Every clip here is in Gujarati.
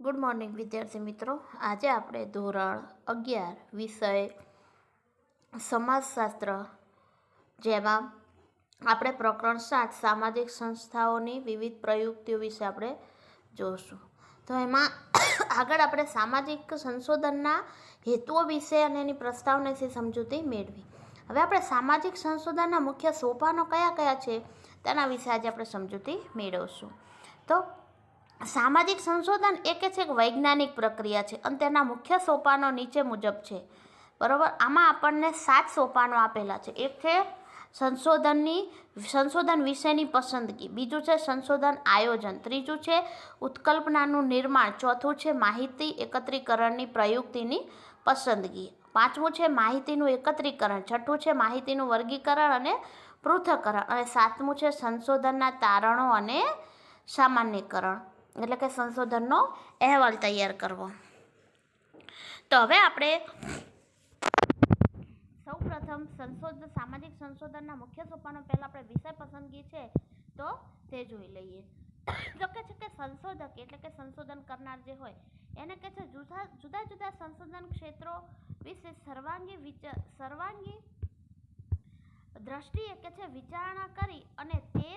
ગુડ મોર્નિંગ વિદ્યાર્થી મિત્રો. આજે આપણે ધોરણ અગિયાર વિષય સમાજશાસ્ત્ર, જેમાં આપણે પ્રકરણ સાત, સામાજિક સંસ્થાઓની વિવિધ પ્રયુક્તિઓ વિશે આપણે જોઈશું તો એમાં આગળ આપણે સામાજિક સંશોધનના હેતુઓ વિશે અને એની પ્રસ્તાવનાથી સમજૂતી મેળવી. હવે આપણે સામાજિક સંશોધનના મુખ્ય સોપાનો કયા કયા છે તેના વિશે આજે આપણે સમજૂતી મેળવશું. તો સામાજિક સંશોધન એ કે છે એક વૈજ્ઞાનિક પ્રક્રિયા છે અને તેના મુખ્ય સોપાનો નીચે મુજબ છે. બરાબર? આમાં આપણને સાત સોપાનો આપેલા છે. એક છે સંશોધનની, સંશોધન વિશેની પસંદગી. બીજું છે સંશોધન આયોજન. ત્રીજું છે ઉત્કલ્પનાનું નિર્માણ. ચોથું છે માહિતી એકત્રીકરણની પ્રયુક્તિની પસંદગી. પાંચમું છે માહિતીનું એકત્રીકરણ. છઠ્ઠું છે માહિતીનું વર્ગીકરણ અને પૃથ્થકરણ. અને સાતમું છે સંશોધનના તારણો અને સામાન્યકરણ. એટલે કે સંશોધનનો અહેવાલ તૈયાર કરવો. તો હવે આપણે સૌ પ્રથમ સંશોધન સામાજિક સંશોધનના મુખ્ય સોપાનો પહેલાં આપણે વિષય પસંદગી છે, તો તે જોઈ લઈએ. તો કે છે કે સંશોધક એટલે કે સંશોધન કરનાર જે હોય, એને કે છે જુદા જુદા જુદા સંશોધન ક્ષેત્રો વિશે સર્વાંગી વિચાર સર્વાંગી દ્રષ્ટિએ કે છે વિચારણા કરી અને તે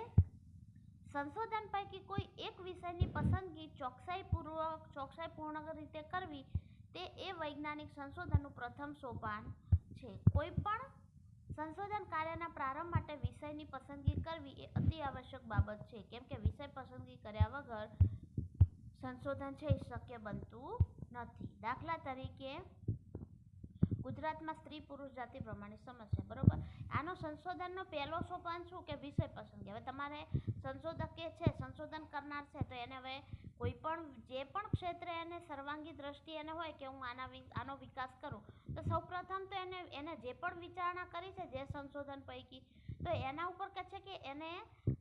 સંશોધન પૈકી કોઈ એક વિષયની પસંદગી ચોકસાઈપૂર્વક ચોકસાઈપૂર્ણ રીતે કરવી, તે એ વૈજ્ઞાનિક સંશોધનનું પ્રથમ સોપાન છે. કોઈ પણ સંશોધન કાર્યના પ્રારંભ માટે વિષયની પસંદગી કરવી એ અતિ આવશ્યક બાબત છે. કેમ કે વિષય પસંદગી કર્યા વગર સંશોધન છે એ શક્ય બનતું નથી. દાખલા તરીકે ગુજરાતમાં સ્ત્રી પુરુષ જાતિ પ્રમાણે સમસ્યા, બરોબર? આનો સંશોધનનો પહેલો સોપાન શું કે વિષય પસંદગી હવે તમારે સંશોધક કે છે, સંશોધન કરનાર છે, તો એને હવે કોઈ પણ જે પણ ક્ષેત્રે એને સર્વાંગી દ્રષ્ટિ એને હોય કે હું આના આનો વિકાસ કરું, તો સૌપ્રથમ તો એને એને જે પણ વિચારણા કરી છે, જે સંશોધન પૈકી, તો એના ઉપર કહે છે કે એને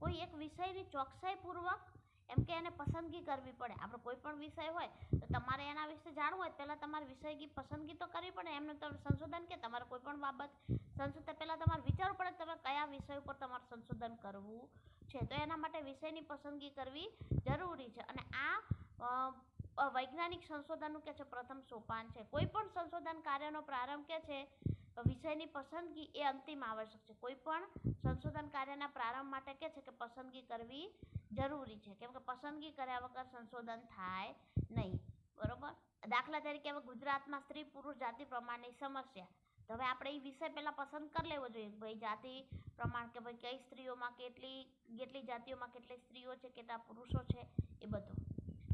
કોઈ એક વિષયની ચોકસાઈપૂર્વક એમ કે એને પસંદગી કરવી પડે. આપણે કોઈ પણ વિષય હોય તો તમારે એના વિશે જાણવું હોય પહેલાં તમારે વિષયની પસંદગી તો કરવી પડે. એમને તમે સંશોધન કે તમારે કોઈ પણ બાબત સંશોધન પહેલાં તમારે વિચારવું પડે તમે કયા વિષય ઉપર તમારે સંશોધન કરવું છે. તો એના માટે વિષયની પસંદગી કરવી જરૂરી છે. અને આ વૈજ્ઞાનિક સંશોધનનું કે છે પ્રથમ સોપાન છે. કોઈ પણ સંશોધન કાર્યનો પ્રારંભ કે છે વિષયની પસંદગી એ અંતિમ આવશ્યક છે. કોઈ પણ સંશોધન કાર્યના પ્રારંભ માટે કે છે કે પસંદગી કરવી જરૂરી છે. કેમ કે પસંદગી કર્યા વગર સંશોધન થાય નહીં. બરોબર? દાખલા તરીકે હવે ગુજરાતમાં સ્ત્રી પુરુષ જાતિ પ્રમાણની સમસ્યા. તો હવે આપણે એ વિષય પહેલાં પસંદ કરી લેવો જોઈએ ભાઈ જાતિ પ્રમાણ કે ભાઈ કઈ સ્ત્રીઓમાં કેટલી કેટલી જાતિઓમાં કેટલી સ્ત્રીઓ છે, કેટલા પુરુષો છે એ બધું.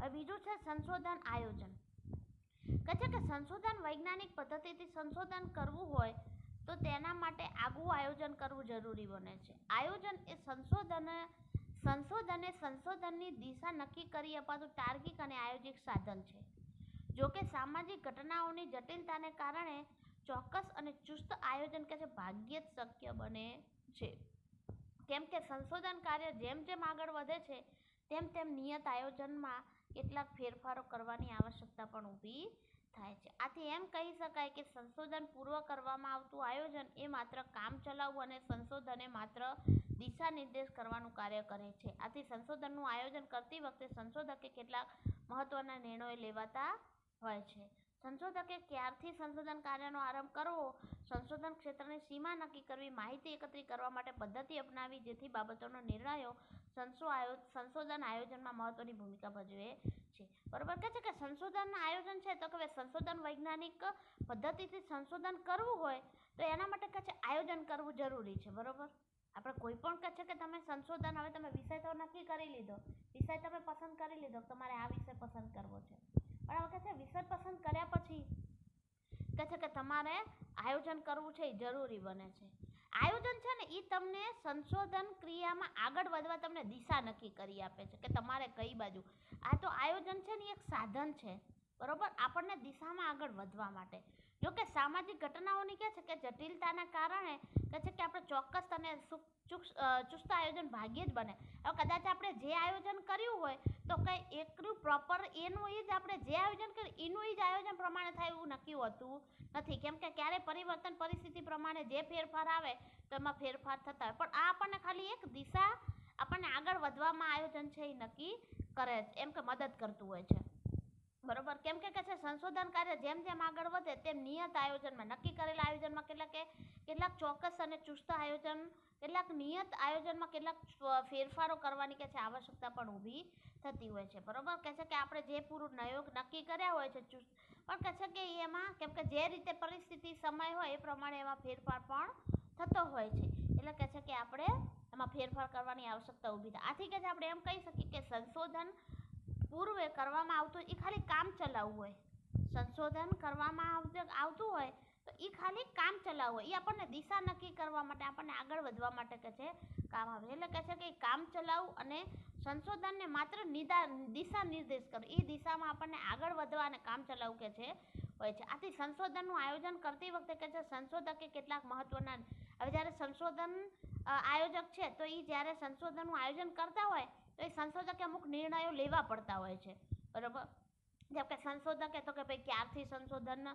હવે બીજું છે સંશોધન આયોજન. કહે કે સંશોધન વૈજ્ઞાનિક પદ્ધતિથી સંશોધન કરવું હોય તો તેના માટે આગવું આયોજન કરવું જરૂરી બને છે. આયોજન એ સંશોધન, સંશોધને સંશોધનની દિશા નક્કી કરી અપાતું તાર્કિક અને આયોજિત સાધન છે. જોકે સામાજિક ઘટનાઓની જટિલતાને કારણે ચોક્કસ અને ચુસ્ત આયોજન કે છે ભાગ્યે જ શક્ય બને છે. કેમ કે સંશોધન કાર્ય જેમ જેમ આગળ વધે છે તેમ તેમ નિયત આયોજનમાં કેટલાક ફેરફારો કરવાની આવશ્યકતા પણ ઊભી થાય છે. આથી એમ કહી શકાય કે સંશોધન પૂર્વ કરવામાં આવતું આયોજન એ માત્ર કામ ચલાવવું અને સંશોધને માત્ર દિશા નિર્દેશ કરવાનું કાર્ય કરે છે. આથી સંશોધનનું આયોજન કરતી વખતે સંશોધકે કેટલાક મહત્વના નિર્ણયો લેવાતા હોય છે. સંશોધકે ક્યારથી સંશોધન કાર્યનો આરંભ કરવો, સંશોધન ક્ષેત્રની સીમા નક્કી કરવી, માહિતી એકત્રિત કરવા માટે પદ્ધતિ અપનાવી જેથી બાબતોનો નિર્ણયો સંશોધન આયોજનમાં મહત્વની ભૂમિકા ભજવે છે. બરોબર કહે છે કે સંશોધન આયોજન છે, તો કે સંશોધન વૈજ્ઞાનિક પદ્ધતિથી સંશોધન કરવું હોય, તો એના માટે કહે છે આયોજન કરવું જરૂરી છે, બરોબર? આપણે કોઈ પણ કહે છે કે તમે સંશોધન, હવે તમે વિષય તો નક્કી કરી લીધો, વિષય તમે પસંદ કરી લીધો તમારે આ વિષય પસંદ કરવો છે. પણ હવે છે વિષય પસંદ કર્યા પછી કહે છે કે તમારે આયોજન કરવું છે એ જરૂરી બને છે. આયોજન છે ને એ તમને સંશોધન ક્રિયામાં આગળ વધવા તમને દિશા નક્કી કરી આપે છે, કે તમારે કઈ બાજુ. આ તો આયોજન છે ને એક સાધન છે, બરોબર? આપણને દિશામાં આગળ વધવા માટે. જો કે સામાજિક ઘટનાઓની કે છે કે જટિલતાના કારણે કે છે કે આપણે ચોક્કસ અને ચુસ્ત આયોજન ભાગ્યે જ બને. હવે કદાચ આપણે જે આયોજન કર્યું હોય, તો કંઈ એકનું પ્રોપર એનું એ જ આપણે જે આયોજન કર્યું, એનું એ જ આયોજન પ્રમાણે થાય એવું નક્કી હોતું નથી. કેમ કે ક્યારે પરિવર્તન પરિસ્થિતિ પ્રમાણે જે ફેરફાર આવે, તો એમાં ફેરફાર થતા હોય. પણ આ આપણને ખાલી એક દિશા આપણને આગળ વધવામાં આયોજન છે એ નક્કી કરે એમ કે મદદ કરતું હોય છે. બરોબર? કેમ કે કે છે, સંશોધન કાર્ય જેમ જેમ આગળ વધે તેમ નિયત આયોજનમાં. નક્કી કરેલા આયોજનમાં કેટલાક કેટલાક ચોક્કસ અને ચુસ્ત આયોજન, કેટલાક નિયત આયોજનમાં કેટલાક ફેરફારો કરવાની કે છે, આવશ્યકતા પણ ઊભી થતી હોય છે. બરોબર? કહે છે કે આપણે જે પૂરું નયોગ નક્કી કર્યા હોય છે, ચુસ્ત, પણ કહે છે કે એમાં, કેમ કે જે રીતે પરિસ્થિતિ, સમય હોય, એ પ્રમાણે એમાં ફેરફાર પણ થતો હોય છે. એટલે કહે છે કે આપણે એમાં ફેરફાર કરવાની આવશ્યકતા ઊભી થાય. આથી કે છે, આપણે એમ કહી શકીએ કે સંશોધન પૂર્વે કરવામાં આવતું એ ખાલી કામ ચલાવવું હોય. સંશોધન કરવામાં આવતું આવતું હોય, તો એ ખાલી કામ ચલાવવું હોય. એ આપણને દિશા નક્કી કરવા માટે, આપણને આગળ વધવા માટે કે છે, કામ આવે. એટલે કહે છે કે કામ ચલાવવું અને સંશોધનને માત્ર નિદા, દિશા નિર્દેશ કરો એ દિશામાં આપણને આગળ વધવા અને કામ ચલાવવું કે છે, હોય છે. આથી સંશોધનનું આયોજન કરતી વખતે કે છે, સંશોધકે કેટલાક મહત્વના હવે જ્યારે સંશોધન આયોજક છે, તો એ જ્યારે સંશોધનનું આયોજન કરતા હોય તો એ સંશોધકે અમુક નિર્ણયો લેવા પડતા હોય છે. બરાબર? જેમ કે સંશોધકે તો કે ભાઈ ક્યારથી સંશોધન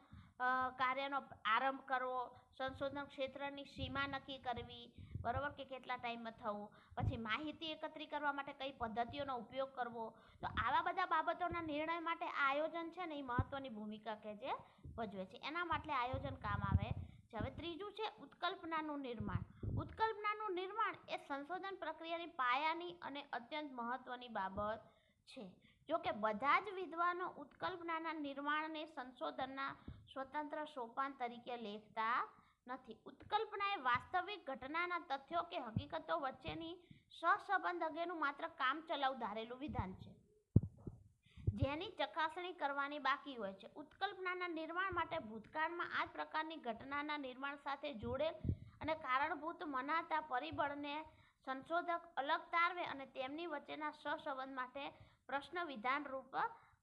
કાર્યનો આરંભ કરવો, સંશોધન ક્ષેત્રની સીમા નક્કી કરવી, બરાબર? કે કેટલા ટાઈમમાં થવું? પછી માહિતી એકત્રિત કરવા માટે કઈ પદ્ધતિઓનો ઉપયોગ કરવો? તો આવા બધા બાબતોના નિર્ણય માટે આયોજન છે ને એ મહત્વની ભૂમિકા કે જે ભજવે છે. એના માટે આયોજન કામ આવે છે. હવે ત્રીજું છે ઉત્કલ્પનાનું નિર્માણ. ઉત્કલ્પનાનું નિર્માણ એ સંશોધન પ્રક્રિયાની પાયાની અને અત્યંત મહત્વની બાબત છે. જો કે બધા જ વિદ્વાનો ઉત્કલ્પનાના નિર્માણને સંશોધનના સ્વતંત્ર સોપાન તરીકે લેખતા નથી. ઉત્કલ્પના એ વાસ્તવિક ઘટનાના તથ્યો કે હકીકતો વચ્ચેની સહસંબંધ અંગેનું માત્ર કામ ચલાવ ધારેલું વિધાન છે. જેની ચકાસણી કરવાની બાકી હોય છે. ઉત્કલ્પનાના નિર્માણ માટે ભૂતકાળમાં આ પ્રકારની ઘટનાના નિર્માણ સાથે જોડેલ અને કારણભૂત મનાતા પરિબળને સંશોધક અલગ તારવે અને તેમની વચ્ચેના સહસંબંધ માટે પ્રશ્ન વિધાનરૂપ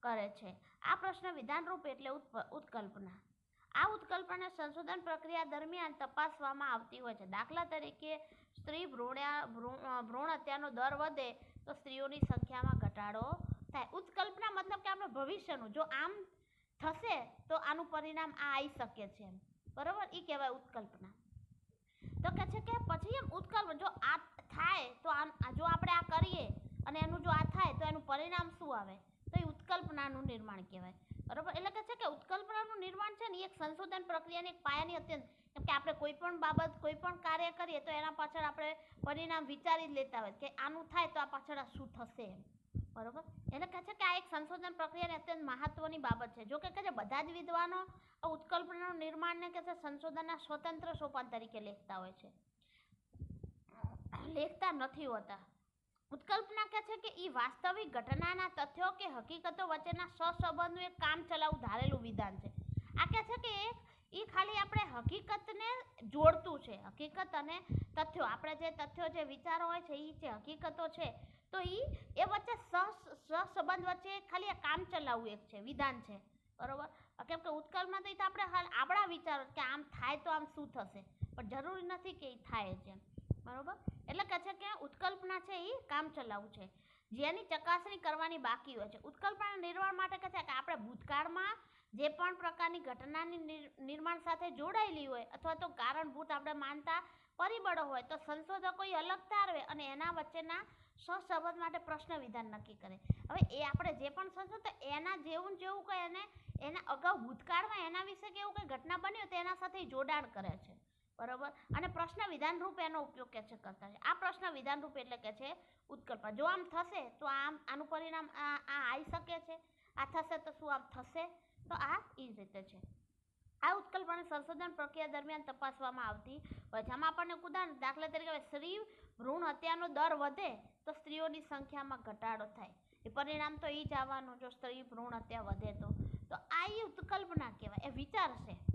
કરે છે. આ પ્રશ્ન વિધાન રૂપ એટલે ઉત્કલ્પના. આ ઉત્કલ્પના સંશોધન પ્રક્રિયા દરમિયાન તપાસવામાં આવતી હોય છે. દાખલા તરીકે, સ્ત્રી ભ્રૂણ્યા ભ્રૂણ હત્યાનો દર વધે તો સ્ત્રીઓની સંખ્યામાં ઘટાડો થાય. ઉત્કલ્પના મતલબ કે આપણે ભવિષ્યનું. જો આમ થશે તો આનું પરિણામ આ આવી શકે છે એમ. બરોબર? એ કહેવાય ઉત્કલ્પના. પછી એમ ઉત્કલ્પ જો આ થાય તો આમ જો આપણે આ કરીએ અને એનું જો આ થાય તો એનું પરિણામ શું આવે? તો એ ઉત્કલ્પનાનું નિર્માણ કહેવાય. બરાબર? એટલે કે છે કે ઉત્કલ્પનાનું નિર્માણ છે ને એ એક સંશોધન પ્રક્રિયાની એક પાયાની અત્યંત, કેમ કે આપણે કોઈ પણ બાબત, કોઈ પણ કાર્ય કરીએ તો એના પાછળ આપણે પરિણામ વિચારી જ લેતા હોય કે આનું થાય તો આ પાછળ આ શું થશે એમ. બરાબર? એટલે કહે છે કે આ એક સંશોધન પ્રક્રિયાની અત્યંત મહત્વની બાબત છે. જો કે કહે છે બધા જ વિદ્વાનો ઉત્કલ્પનાનું નિર્માણને કે છે સંશોધનના સ્વતંત્ર સોપાન તરીકે લેખતા હોય છે. લેખતા નથી હોતા. ઉત્કલ્પના કહે છે કે એ વાસ્તવિક ઘટનાના તથ્યો કે હકીકતો વચ્ચેના સહસંબંધનું એક કામ ચલાવું ધારેલું વિધાન છે. આ કહે છે કે એ ખાલી આપણે હકીકતને જોડતું છે. હકીકત અને તથ્યો. આપણે જે તથ્યો, જે વિચારો હોય છે એ જે હકીકતો છે, તો એ એ વચ્ચે સહ સહસંબંધ વચ્ચે ખાલી કામ ચલાવવું એક છે, વિધાન છે. બરાબર? કેમ કે ઉત્કલમાં તો એ તો આપણે હાલ આપણા વિચારો કે આમ થાય તો આમ શું થશે? પણ જરૂરી નથી કે એ થાય છે બરોબર? એટલે કહે છે કે ઉત્કલ્પના છે એ કામ ચલાવવું છે. જેની ચકાસણી કરવાની બાકી હોય છે. ઉત્કલ્પના નિર્માણ માટે કહે છે કે આપણે ભૂતકાળમાં જે પણ પ્રકારની ઘટનાની નિર્માણ સાથે જોડાયેલી હોય અથવા તો કારણભૂત આપણે માનતા પરિબળો હોય તો સંશોધકો અલગ તારવે અને એના વચ્ચેના સહસંબંધ માટે પ્રશ્ન વિધાન નક્કી કરે. હવે એ આપણે જે પણ સંશોધન એના જેવું જેવું કંઈ એને એના અગાઉ ભૂતકાળમાં એના વિશે કેવું કંઈ ઘટના બની હોય તો એના સાથે જોડાણ કરે છે. બરોબર? અને પ્રશ્ન વિધાન રૂપ એનો ઉપયોગ કે છે કરતા છે. આ પ્રશ્ન વિધાન રૂપ એટલે કે છે ઉત્કલ્પા જો આમ થશે તો આમ, આનું પરિણામ આ આવી શકે છે. આ થશે તો શું આમ થશે? તો આ એ જ રીતે છે. આ ઉત્કલ્પના સંશોધન પ્રક્રિયા દરમિયાન તપાસવામાં આવતી હોય છે. આમાં આપણને ઉદાહરણ દાખલા તરીકે સ્ત્રી ભ્રૂણ હત્યાનો દર વધે તો સ્ત્રીઓની સંખ્યામાં ઘટાડો થાય. એ પરિણામ તો એ જ આવવાનું જો સ્ત્રી ભ્રૂણ હત્યા વધે તો. તો આ એ ઉત્કલ્પના કહેવાય. એ વિચાર છે.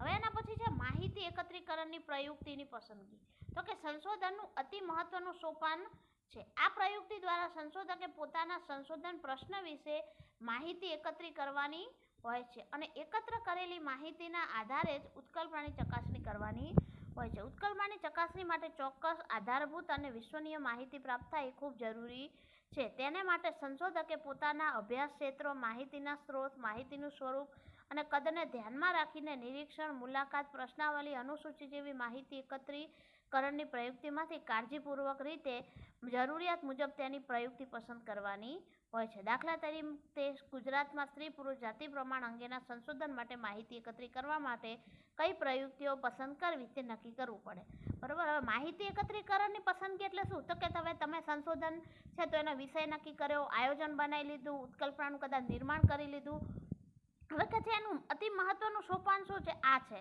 હવે એના પછી છે માહિતી એકત્રીકરણની પ્રયુક્તિની પસંદગી. તો કે સંશોધનનું અતિ મહત્વનું સોપાન છે. આ પ્રયુક્તિ દ્વારા સંશોધકે પોતાના સંશોધન પ્રશ્ન વિશે માહિતી એકત્રિત કરવાની હોય છે અને એકત્ર કરેલી માહિતીના આધારે જ ઉત્કલ્પનાની ચકાસણી કરવાની હોય છે. ઉત્કલ્પનાની ચકાસણી માટે ચોક્કસ આધારભૂત અને વિશ્વનીય માહિતી પ્રાપ્ત થાય એ ખૂબ જરૂરી છે. તેને માટે સંશોધકે પોતાના અભ્યાસ ક્ષેત્રો, માહિતીના સ્ત્રોત, માહિતીનું સ્વરૂપ અને કદને ધ્યાનમાં રાખીને નિરીક્ષણ, મુલાકાત, પ્રશ્નાવલી, અનુસૂચિ જેવી માહિતી એકત્રીકરણની પ્રયુક્તિમાંથી કાળજીપૂર્વક રીતે જરૂરિયાત મુજબ તેની પ્રયુક્તિ પસંદ કરવાની હોય છે. દાખલા તરીકે, ગુજરાતમાં સ્ત્રી, પુરુષ, જાતિ પ્રમાણ અંગેના સંશોધન માટે માહિતી એકત્રિત કરવા માટે કઈ પ્રયુક્તિઓ પસંદ કરવી તે નક્કી કરવું પડે. બરાબર? હવે માહિતી એકત્રીકરણની પસંદગી એટલે શું? તો કે તમે તમે સંશોધન છે તો એનો વિષય નક્કી કર્યો, આયોજન બનાવી લીધું, ઉત્કલ્પનાનું કદાચ નિર્માણ કરી લીધું હવે કે છે એનું અતિ મહત્વનું સોપાન શું છે? આ છે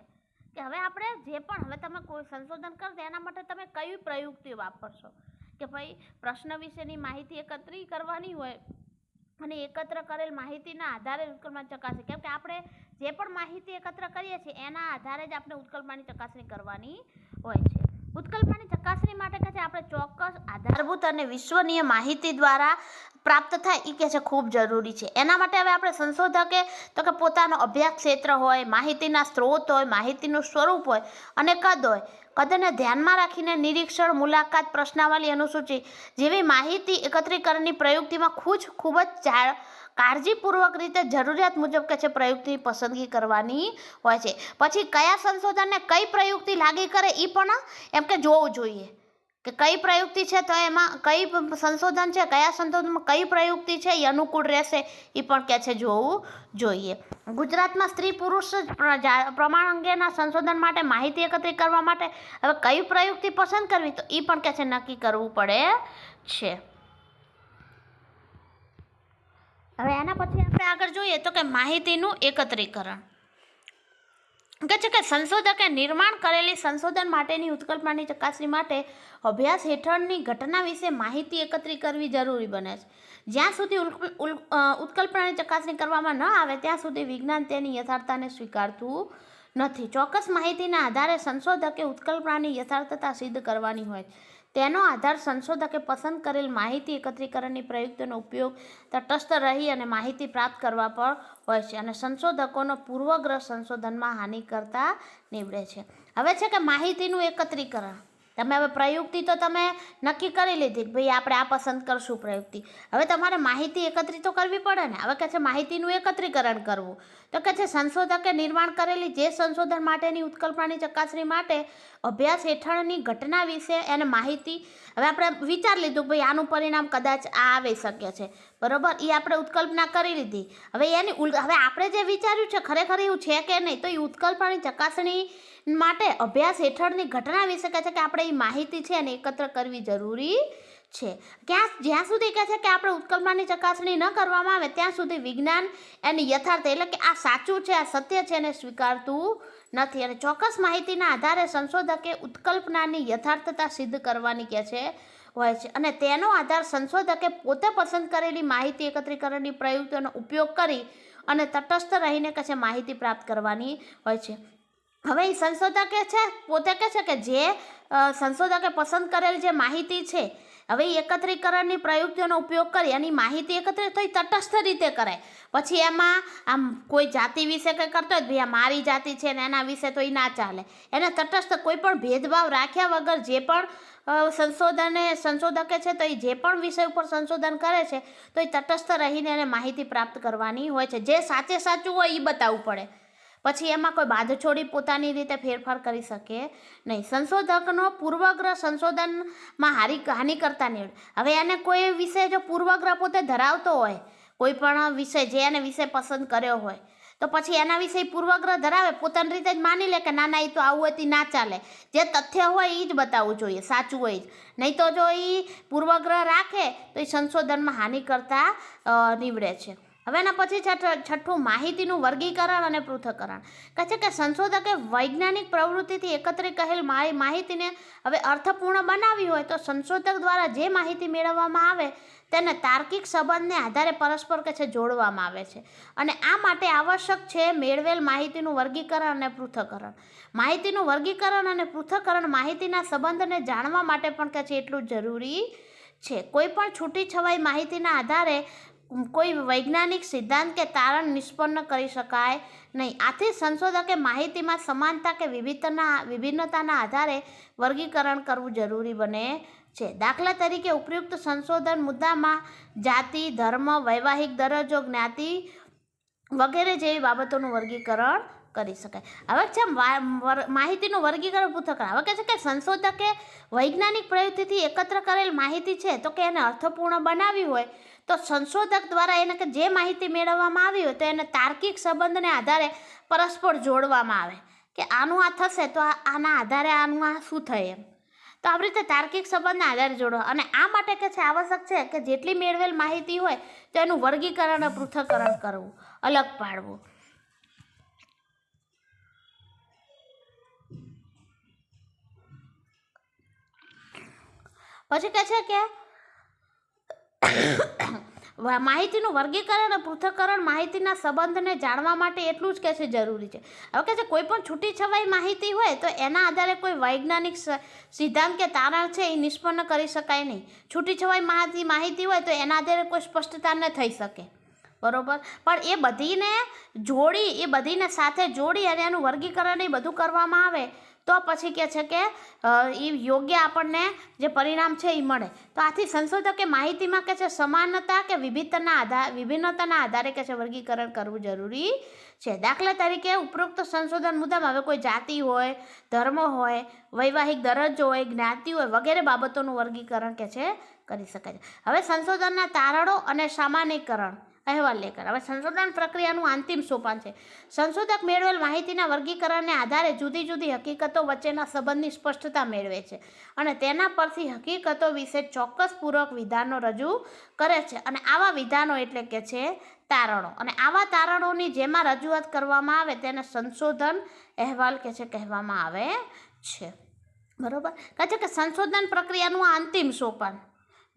કે હવે આપણે જે પણ હવે તમે કોઈ સંશોધન કરશો, એના માટે તમે કઈ પ્રયુક્તિઓ વાપરશો? કે ભાઈ, પ્રશ્ન વિશેની માહિતી એકત્રી કરવાની હોય અને એકત્ર કરેલ માહિતીના આધારે ઉત્કલમાં ચકાસણી કેમ કે આપણે જે પણ માહિતી એકત્ર કરીએ છીએ, એના આધારે જ આપણે ઉત્કલમાની ચકાસણી કરવાની હોય છે. ઉત્કલ્પનાની ચકાસણી માટે કહે છે આપણે ચોક્કસ આધારભૂત અને વિશ્વનીય માહિતી દ્વારા પ્રાપ્ત થાય એ કહે છે ખૂબ જરૂરી છે. એના માટે હવે આપણે સંશોધકે તો કે પોતાનો અભ્યાસ ક્ષેત્ર હોય, માહિતીના સ્ત્રોત હોય, માહિતીનું સ્વરૂપ હોય, અને કદ હોય. કદને ધ્યાનમાં રાખીને નિરીક્ષણ, મુલાકાત, પ્રશ્નાવલી અનુસૂચિ જેવી માહિતી એકત્રીકરણની પ્રયુક્તિમાં ખૂબ ખૂબ જા- કાળજીપૂર્વક રીતે જરૂરિયાત મુજબ કે છે પ્રયુક્તિની પસંદગી કરવાની હોય છે. પછી કયા સંશોધનને કઈ પ્રયુક્તિ લાગી કરે એ પણ એમ કે જોવું જોઈએ. કે કઈ પ્રયુક્તિ છે તો એમાં કઈ સંશોધન છે, કયા સંશોધનમાં કઈ પ્રયુક્તિ છે, એ અનુકૂળ રહેશે એ પણ કહે છે જોવું જોઈએ. ગુજરાતમાં સ્ત્રી પુરુષ પ્રમાણ અંગેના સંશોધન માટે માહિતી એકત્રિત કરવા માટે હવે કઈ પ્રયુક્તિ પસંદ કરવી તો એ પણ કે છે નક્કી કરવું પડે છે. હવે એના પછી આપણે આગળ જોઈએ તો કે માહિતીનું એકત્રીકરણ. કે છે કે સંશોધકે નિર્માણ કરેલી સંશોધન માટેની ઉત્કલ્પનાની ચકાસણી માટે અભ્યાસ હેઠળની ઘટના વિશે માહિતી એકત્રિત કરવી જરૂરી બને છે જ્યાં સુધી ઉત્કલ્પનાની ચકાસણી કરવામાં ન આવે, ત્યાં સુધી વિજ્ઞાન તેની યથાર્થતાને સ્વીકારતું નથી ચોક્કસ માહિતીના આધારે સંશોધકે ઉત્કલ્પનાની યથાર્થતા સિદ્ધ કરવાની હોય છે. તેનો આધાર સંશોધકે પસંદ કરેલ માહિતી એકત્રીકરણની પ્રયુક્તિનો ઉપયોગ તટસ્થ રહી અને માહિતી પ્રાપ્ત કરવા પર હોય છે અને સંશોધકોનો પૂર્વગ્રહ સંશોધનમાં હાનિ કરતા નીવડે છે. હવે છે કે માહિતીનું એકત્રીકરણ. તમે હવે પ્રયુક્તિ તો તમે નક્કી કરી લીધી ભાઈ આપણે આ પસંદ કરશું પ્રયુક્તિ. હવે તમારે માહિતી એકત્રિત તો કરવી પડે ને. હવે કે છે માહિતીનું એકત્રીકરણ કરવું. તો કે છે સંશોધકે નિર્માણ કરેલી જે સંશોધન માટેની ઉત્કલ્પનાની ચકાસણી માટે અભ્યાસ હેઠળની ઘટના વિશે એને માહિતી હવે આપણે વિચાર લીધું ભાઈ આનું પરિણામ કદાચ આ આવી શકે છે. બરોબર? એ આપણે ઉત્કલ્પના કરી લીધી. હવે એની હવે આપણે જે વિચાર્યું છે ખરેખર એવું છે કે નહીં, તો એ ઉત્કલ્પનાની ચકાસણી માટે અભ્યાસ હેઠળની ઘટના વિશે કહે છે કે આપણે એ માહિતી છે એને એકત્ર કરવી જરૂરી છે. ક્યાં જ્યાં સુધી કહે છે કે આપણે ઉત્કલ્પનાની ચકાસણી ન કરવામાં આવે, ત્યાં સુધી વિજ્ઞાન એની યથાર્થ એટલે કે આ સાચું છે, આ સત્ય છે એને સ્વીકારતું નથી. અને ચોક્કસ માહિતીના આધારે સંશોધકે ઉત્કલ્પનાની યથાર્થતા સિદ્ધ કરવાની કહે છે, હોય છે. અને તેનો આધાર સંશોધકે પોતે પસંદ કરેલી માહિતી એકત્રીકરણની પ્રયુક્તિઓનો ઉપયોગ કરી અને તટસ્થ રહીને કહે છે માહિતી પ્રાપ્ત કરવાની હોય છે. હવે એ સંશોધકે છે, પોતે કહે છે કે જે સંશોધકે પસંદ કરેલ જે માહિતી છે, હવે એ એકત્રીકરણની પ્રયુક્તિઓનો ઉપયોગ કરી, એની માહિતી એકત્રિત થઈ તટસ્થ રીતે કરાય પછી એમાં આમ કોઈ જાતિ વિશે કંઈ કરતો હોય ભાઈ આ મારી જાતિ છે ને એના વિશે તો એ ના ચાલે. એને તટસ્થ કોઈ પણ ભેદભાવ રાખ્યા વગર જે પણ સંશોધને સંશોધકે છે તો એ જે પણ વિષય ઉપર સંશોધન કરે છે તો એ તટસ્થ રહીને એને માહિતી પ્રાપ્ત કરવાની હોય છે. જે સાચે સાચું હોય એ બતાવવું પડે. પછી એમાં કોઈ બાંધછોડી પોતાની રીતે ફેરફાર કરી શકે નહીં. સંશોધકનો પૂર્વગ્રહ સંશોધનમાં હારી, હાનિ કરતા નીવડે હવે એને કોઈ વિષય જો પૂર્વગ્રહ પોતે ધરાવતો હોય, કોઈ પણ વિષય જે એને વિષય પસંદ કર્યો હોય, તો પછી એના વિશે પૂર્વગ્રહ ધરાવે, પોતાની રીતે જ માની લે કે ના ના એ તો આવું હતી, ના ચાલે. જે તથ્ય હોય એ જ બતાવવું જોઈએ, સાચું હોય જ. નહીં તો જો એ પૂર્વગ્રહ રાખે, તો એ સંશોધનમાં હાનિ કરતા નીવડે છે. હવે એના પછી છે છઠ્ઠું માહિતીનું વર્ગીકરણ અને પૃથ્થકરણ. કહે છે કે સંશોધકે વૈજ્ઞાનિક પ્રવૃત્તિથી એકત્રિત કહેલ માહિ- માહિતીને હવે અર્થપૂર્ણ બનાવી હોય તો સંશોધક દ્વારા જે માહિતી મેળવવામાં આવે તેને તાર્કિક સંબંધને આધારે પરસ્પર કે છે જોડવામાં આવે છે. અને આ માટે આવશ્યક છે મેળવેલ માહિતીનું વર્ગીકરણ અને પૃથ્થકરણ. માહિતીનું વર્ગીકરણ અને પૃથ્થકરણ માહિતીના સંબંધને જાણવા માટે પણ કે છે એટલું જરૂરી છે. કોઈ પણ છૂટી છવાઈ માહિતીના આધારે કોઈ વૈજ્ઞાનિક સિદ્ધાંત કે તારણ નિષ્પન્ન કરી શકાય નહીં. આથી સંશોધકે માહિતીમાં સમાનતા કે વિવિધતાના વિભિન્નતાના આધારે વર્ગીકરણ કરવું જરૂરી બને છે. દાખલા તરીકે ઉપયુક્ત સંશોધન મુદ્દામાં જાતિ, ધર્મ, વૈવાહિક દરજ્જો, જ્ઞાતિ વગેરે જેવી બાબતોનું વર્ગીકરણ કરી શકાય. હવે છે માહિતીનું વર્ગીકરણ પૃથક હવે કહે છે કે સંશોધકે વૈજ્ઞાનિક પ્રવૃત્તિથી એકત્ર કરેલ માહિતી છે, તો કે એને અર્થપૂર્ણ બનાવવી હોય, તો સંશોધક દ્વારા એને કે જે માહિતી મેળવવામાં આવી હોય, તો એને તાર્કિક સંબંધને આધારે પરસ્પર જોડવામાં આવે. કે આનું આ થશે, તો આના આધારે આનું આ શું થાય એમ. તો આવી રીતે તાર્કિક સંબંધના આધારે જોડો. અને આ માટે કે છે આવશ્યક છે કે જેટલી મેળવેલ માહિતી હોય, તો એનું વર્ગીકરણ પૃથ્થકરણ કરવું, અલગ પાડવું. પછી કહે છે કે, માહિતીનું વર્ગીકરણ અને પૃથ્થકરણ માહિતીના સંબંધને જાણવા માટે એટલું જ કે છે જરૂરી છે. હવે કે છે કોઈ પણ છૂટી છવાઈ માહિતી હોય તો એના આધારે કોઈ વૈજ્ઞાનિક સિદ્ધાંત કે તારણ છે એ નિષ્પન્ન કરી શકાય નહીં. છૂટી છવાઈ માહિતી માહિતી હોય તો એના આધારે કોઈ સ્પષ્ટતા ન થઈ શકે. બરોબર? પણ એ બધીને જોડી, એ બધીને સાથે જોડી અને એનું વર્ગીકરણ એ બધું કરવામાં આવે તો પછી કે છે કે એ યોગ્ય આપણને જે પરિણામ છે એ મળે. તો આથી સંશોધકે માહિતીમાં કે છે સમાનતા કે વિભિન્નતાના આધાર વિભિન્નતાના આધારે કે છે વર્ગીકરણ કરવું જરૂરી છે. દાખલા તરીકે ઉપરોક્ત સંશોધન મુદ્દામાં હવે કોઈ જાતિ હોય, ધર્મ હોય, વૈવાહિક દરજ્જો હોય, જ્ઞાતિ હોય વગેરે બાબતોનું વર્ગીકરણ કે છે કરી શકાય છે. હવે સંશોધનના તારણો અને સામાન્યકરણ અહેવાલ લેખન હવે સંશોધન પ્રક્રિયાનું અંતિમ સોપાન છે. સંશોધક મેળવેલ માહિતીના વર્ગીકરણને આધારે જુદી જુદી હકીકતો વચ્ચેના સંબંધની સ્પષ્ટતા મેળવે છે અને તેના પરથી હકીકતો વિશે ચોક્કસપૂર્વક વિધાનો રજૂ કરે છે અને આવા વિધાનો એટલે કે છે તારણો. અને આવા તારણોની જેમાં રજૂઆત કરવામાં આવે તેને સંશોધન અહેવાલ કે છે કહેવામાં આવે છે. બરોબર? કહે છે કે સંશોધન પ્રક્રિયાનું આ અંતિમ સોપાન.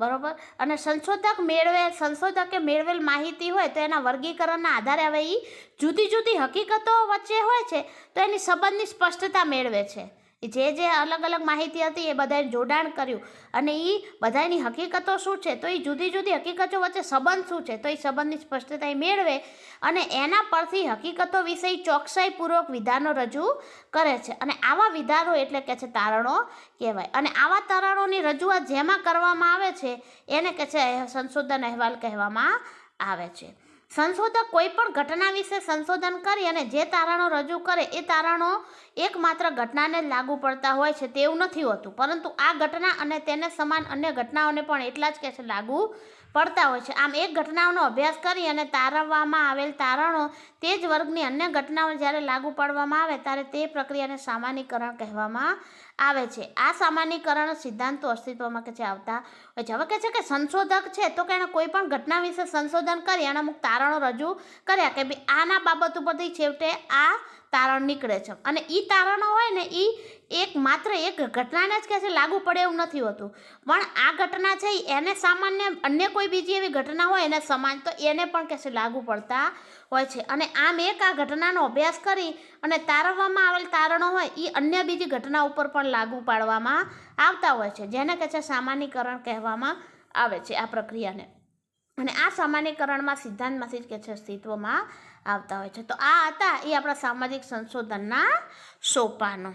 બરોબર? અને સંશોધક મેળવે સંશોધકે મેળવેલ માહિતી હોય તો એના વર્ગીકરણના આધારે હવે એ જુદી જુદી હકીકતો વચ્ચે હોય છે, તો એની સંબંધની સ્પષ્ટતા મેળવે છે. જે જે અલગ અલગ માહિતી હતી એ બધાએ જોડાણ કર્યું. અને એ બધાની હકીકતો શું છે? તો એ જુદી જુદી હકીકતો વચ્ચે સંબંધ શું છે? તો એ સંબંધની સ્પષ્ટતા મેળવે અને એના પરથી હકીકતો વિશે ચોકસાઈપૂર્વક વિધાનો રજૂ કરે છે. અને આવા વિધાનો એટલે કે છે તારણો કહેવાય. અને આવા તારણોની રજૂઆત જેમાં કરવામાં આવે છે, એને કે છે સંશોધન અહેવાલ કહેવામાં આવે છે. સંશોધક કોઈ પણ ઘટના વિશે સંશોધન કરી અને જે તારણો રજૂ કરે, એ તારણો એકમાત્ર ઘટનાને લાગુ પડતા હોય છે તેવું નથી હોતું. પરંતુ આ ઘટના અને તેને સમાન અન્ય ઘટનાઓને પણ એટલા જ કે છે, લાગુ પડતા હોય છે. આમ એક ઘટનાઓનો અભ્યાસ કરી અને તારવવામાં આવેલ તારણો તે જ વર્ગની અન્ય ઘટનાઓ જ્યારે લાગુ પાડવામાં આવે ત્યારે તે પ્રક્રિયાને સામાન્યકરણ કહેવામાં આવે છે. આ સામાન્યકરણ સિદ્ધાંતો અસ્તિત્વમાં કે છે, આવતા હોય છે. હવે કે છે કે સંશોધક છે તો કે એણે કોઈ પણ ઘટના વિશે સંશોધન કરી અને અમુક તારણો રજૂ કર્યા કે આના બાબત ઉપરથી છેવટે આ તારણ નીકળે છે. અને એ તારણો હોય ને એ એક માત્ર એક ઘટનાને જ કે છે લાગુ પડે એવું નથી હોતું. પણ આ ઘટના છે એને સામાન્ય અન્ય કોઈ બીજી એવી ઘટના હોય એને સમાન તો એને પણ કે છે લાગુ પડતા હોય છે. અને આમ એક આ ઘટનાનો અભ્યાસ કરી અને તારવવામાં આવેલ તારણો હોય એ અન્ય બીજી ઘટના ઉપર પણ લાગુ પાડવામાં આવતા હોય છે, જેને કે છે સામાન્યકરણ કહેવામાં આવે છે આ પ્રક્રિયાને. અને આ સામાન્યકરણમાં સિદ્ધાંતમાંથી જ કે છે અસ્તિત્વમાં આવતા હોય છે. તો આ હતા એ આપણા સામાજિક સંશોધનના સોપાનો.